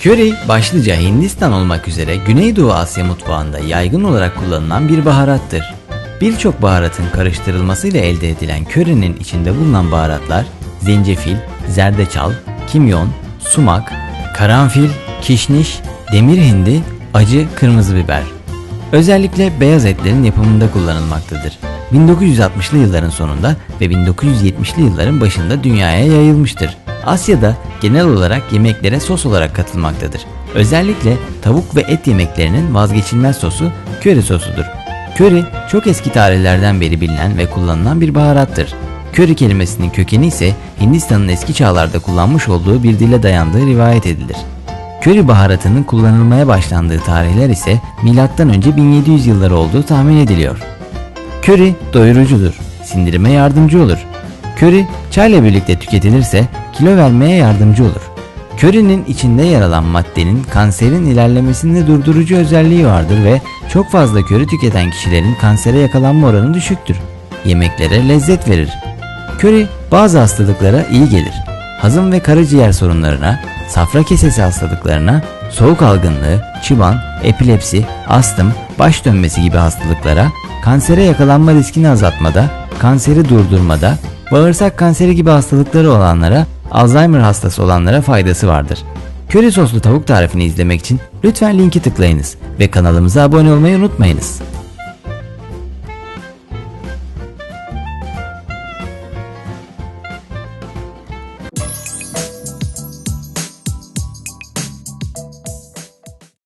Köri başlıca Hindistan olmak üzere Güneydoğu Asya mutfağında yaygın olarak kullanılan bir baharattır. Birçok baharatın karıştırılmasıyla elde edilen körinin içinde bulunan baharatlar zencefil, zerdeçal, kimyon, sumak, karanfil, kişniş, demir hindi, acı kırmızı biber. Özellikle beyaz etlerin yapımında kullanılmaktadır. 1960'lı yılların sonunda ve 1970'li yılların başında dünyaya yayılmıştır. Asya'da genel olarak yemeklere sos olarak katılmaktadır. Özellikle tavuk ve et yemeklerinin vazgeçilmez sosu köri sosudur. Köri çok eski tarihlerden beri bilinen ve kullanılan bir baharattır. Köri kelimesinin kökeni ise Hindistan'ın eski çağlarda kullanmış olduğu bir dile dayandığı rivayet edilir. Köri baharatının kullanılmaya başlandığı tarihler ise M.Ö. 1700 yılları olduğu tahmin ediliyor. Köri doyurucudur, sindirime yardımcı olur. Köri çayla birlikte tüketilirse kilo vermeye yardımcı olur. Körinin içinde yer alan maddenin kanserin ilerlemesini durdurucu özelliği vardır ve çok fazla köri tüketen kişilerin kansere yakalanma oranı düşüktür. Yemeklere lezzet verir. Köri bazı hastalıklara iyi gelir. Hazım ve karaciğer sorunlarına, safra kesesi hastalıklarına, soğuk algınlığı, çıban, epilepsi, astım, baş dönmesi gibi hastalıklara, kansere yakalanma riskini azaltmada, kanseri durdurmada, bağırsak kanseri gibi hastalıkları olanlara, Alzheimer hastası olanlara faydası vardır. Köri soslu tavuk tarifini izlemek için lütfen linki tıklayınız ve kanalımıza abone olmayı unutmayınız.